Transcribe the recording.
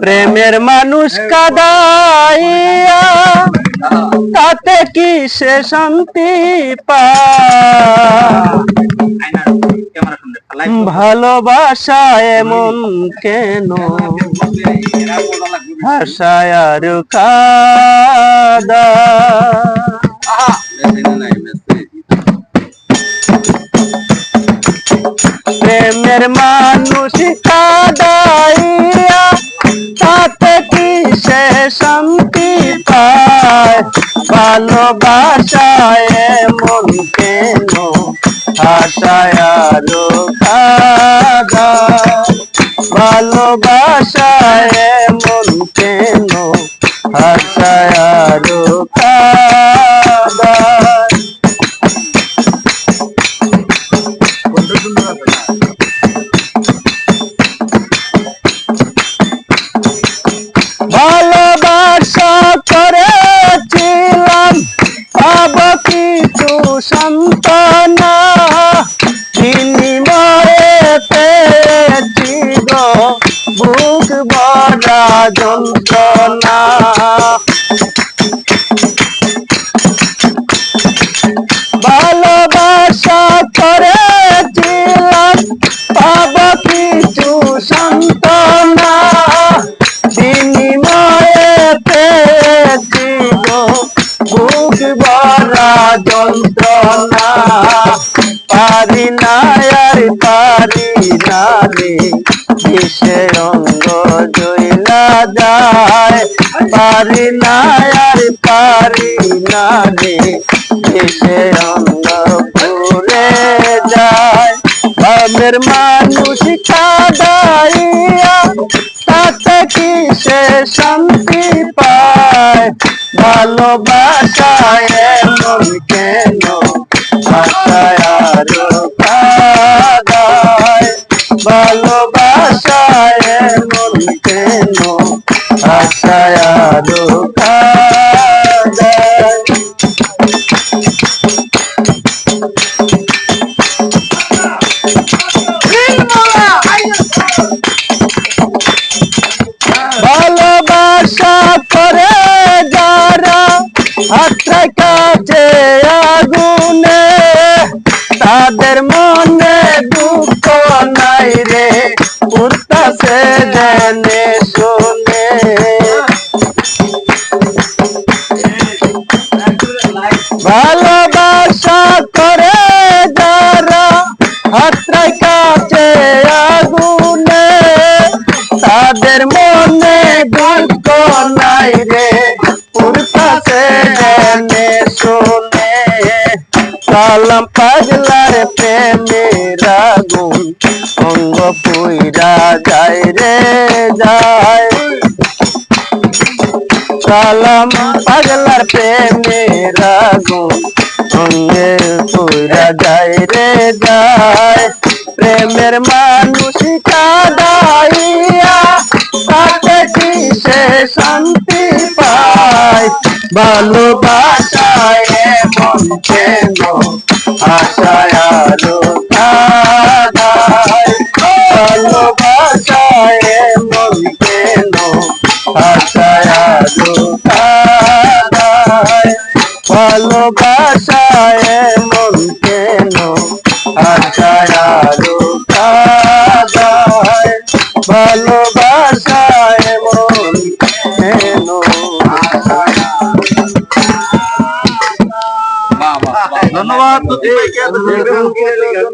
প্রেমের মানুষ কাদাইয়া, তাতে কি সে শান্তি পায়? ভালোবাসা এমন কেন? ভাষায় আর কাদা। প্রেমের মানুষ ভালোবাসায় এমন কেন আরও কাদা ভালোবাসায় এমন কেন আশায় আরও কাদা ভালোবাসা যন্ত্রণা ভালোবাসা করেছিলাম, পাব কিছু সন্তানা বিনিময়ে পেয়েছি বুক ভরা যন্ত্রণা। পারি না আর পারি না রে জইলা যায়। পারি না আর পারি না রে কিসে অঙ্গ পুরে যায়। ভাবের মানুষ কাদাইয়া, তাতে কি সে শান্তি পায়? ভালোবাসায় এমন কেন? আশায় আরও কাদায়। তাদের মনে দুঃখ নাই রে। উঠতাছে জেনে, শুনে। ভালোবাসা করে যারা হাতটা কাছে আগুনে, তাদের মনে দুঃখ নাই রে। উড়তাছে জেনে, শুনে। কালাম পাগলার প্রেমের আগুন অঙ্গ পুইরা যায় রে, যায়। কালাম পাগলার প্রেমের আগুন অঙ্গে পুরা যায় রে, যায়। প্রেমের মানুষ কাদাইয়া তাতে কি সে শান্তি পায়? ভালোবাসায় মন কেন আশায় আলো ভালোবাসায় মন কেন আশায় আলো ভালোবাসায় মন কেন আশায় আলো মন